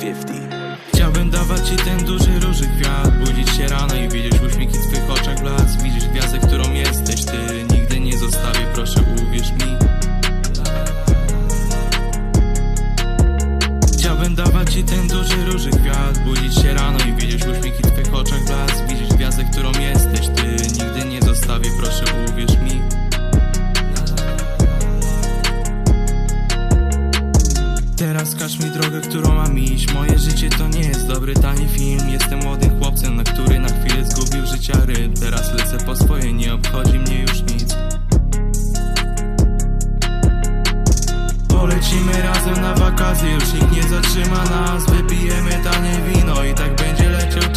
50. Chciałbym dawać ci ten duży róży kwiat Budzić się rano i widzieć uśmiech w twych oczach blask Widzieć gwiazdę, którą jesteś ty Nigdy nie zostawię, proszę uwierz mi Chciałbym dawać ci ten duży róży kwiat Budzić się rano i Teraz każ mi drogę, którą mam iść. Moje życie to nie jest dobry, tani film. Jestem młodym chłopcem, na który na chwilę zgubił życia ryb. Teraz lecę po swoje, nie obchodzi mnie już nic. Polecimy razem na wakacje, już nikt nie zatrzyma nas. Wypijemy tanie wino i tak będzie leciał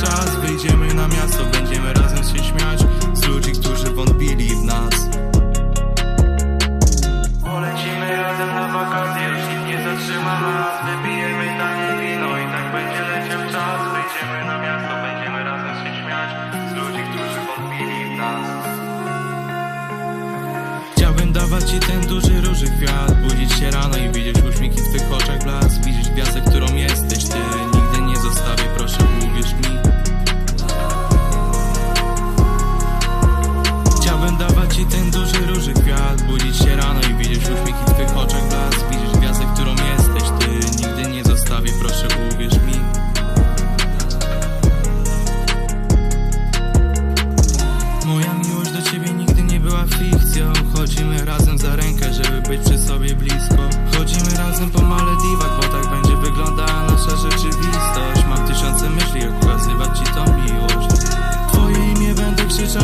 dawać ci ten duży róży kwiat. Budzić się rano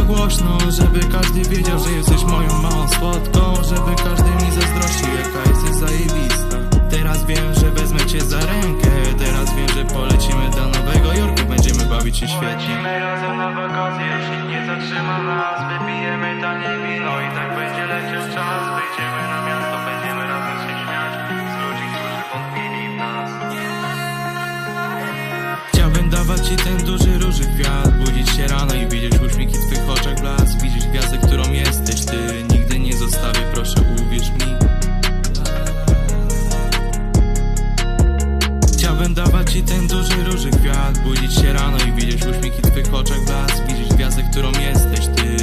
głośno Żeby każdy wiedział, że jesteś moją małą słodką Żeby każdy mi zazdrościł, jaka jesteś zajebista. Teraz wiem, że wezmę cię za rękę Teraz wiem, że polecimy do Nowego Jorku Będziemy bawić się świetnie. Polecimy razem na wakacje, jeśli nie zatrzyma nas Wypijemy tanie wino i tak będzie leciał czas. Wyjdziemy na miasto, będziemy razem się śmiać Z ludzi, którzy wątpili w nas. Chciałbym dawać ci ten ci ten duży róży kwiat Budzić się rano i widzieć uśmiech i twych oczach blask Widzieć gwiazdę, którą jesteś ty.